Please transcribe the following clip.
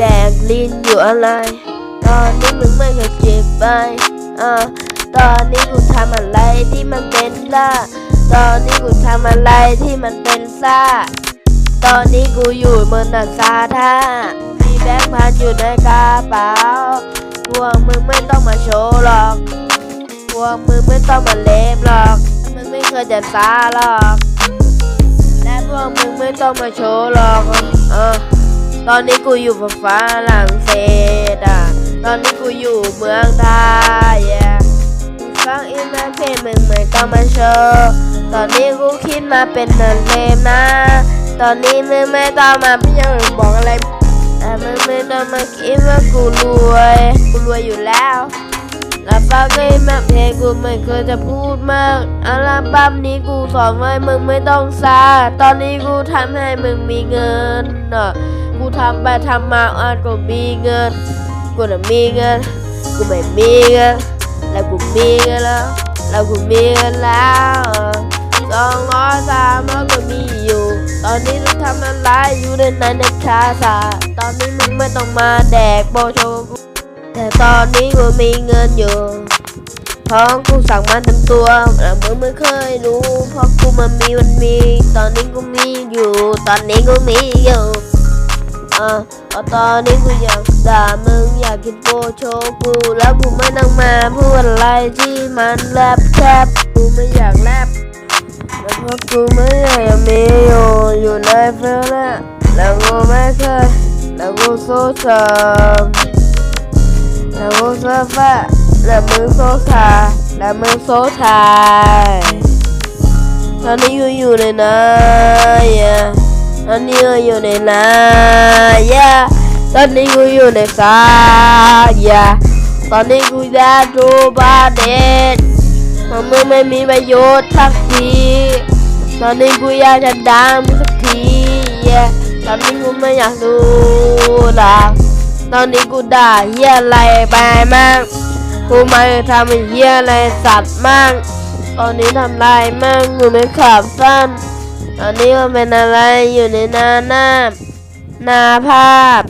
แดกลินอยู่อะไร ตอนนี้มึงไม่เคยเจ็บไปอ่าตอนนี้กูทำอะไรที่มันเป็นซ่า ตอนนี้กูทำอะไรที่มันเป็นซ่า ตอนนี้กูอยู่เมืองนันซาท่ามีแบงค์พันอยู่ในกระเป๋าพวกมึงไม่ต้องมาโชว์หรอกพวกมึงไม่ต้องมาเล็บหรอก มึงไม่เคยจะซาหรอก และพวกมึงไม่ต้องมาโชว์หรอก เออ ตอนนี้กูอยู่ฝรั่งเศสอะ ตอนนี้กูอยู่เมืองไทยอะฟังอินมาเพลงมึงไม่ต้องมาโชว์ตอนนี้กูคิดมาเป็นเนินเลมนะ ตอนนี้มึงไม่ต้องมาพี่ยังบอกอะไรแต่มึงไม่ต้องมาคิดว่ากูรวย กูรวยอยู่แล้ว แล้วฟังไอ้แม่เพลงกูไม่เคยจะพูดมากอัลบั้มนี้กูสอนไว้มึงไม่ต้องซาตอนนี้กูทำให้มึงมีเงินนาะกูทำไปทำมาอ่านกูมีเงิน กูน่ะมีเงิน กูไม่มีเงิน แล้วกูมีเงินแล้ว แล้วกูมีเงินแล้วสองร้อยสามร้อยก็มีอยู่ ตอนนี้มึงทำอะไรอยู่ในนั้นในคาซาตอนนี้มึงไม่ต้องมาแดกโบโชกู แต่ตอนนี้กูมีเงินอยู่ท้องกูสั่งมาเต็มตัวแต่มึงไม่เคยรู้เพราะกูมันมีมันมี ตอนนี้กูมีอยู่ ตอนนี้กูมีอยู่อะเอาตอนนี้กูอยากด่ามึงอยากกินโปโชกูแล้วกูไม่ต้องมาพูดอะไรที่มันแรปแคบกูไม่อยากแรปแล้วเพราะกูไม่อยากมีอยู่อยู่ในเฟลนะแล้วกูไม่เคยแล้วกูโซชามแล้วมึงโซฟาแล้วมึงโซคาแล้วมึงโซทายตอนนี้กูอยู่ในน้ำยะตอนนี้กูอยู่ในน้ำยะตอนนี้กูอยู่ในสายะตอนนี้กูอยากดูบาเด็ดมันมึงไม่มีประโยชน์สักที ตอนนี้กูอยากจะดังสักทียะตอนนี้กูไม่อยากดูหลัก ตอนนี้กูด่าเฮียอะไรไปมั่งกูไม่ทำเฮียอะไรสัตว์มั่งตอนนี้ทำลายมั่งกูไม่ขับสั้นตอนนี้ก็เป็นอะไรอยู่ในนาหน้านาภาพ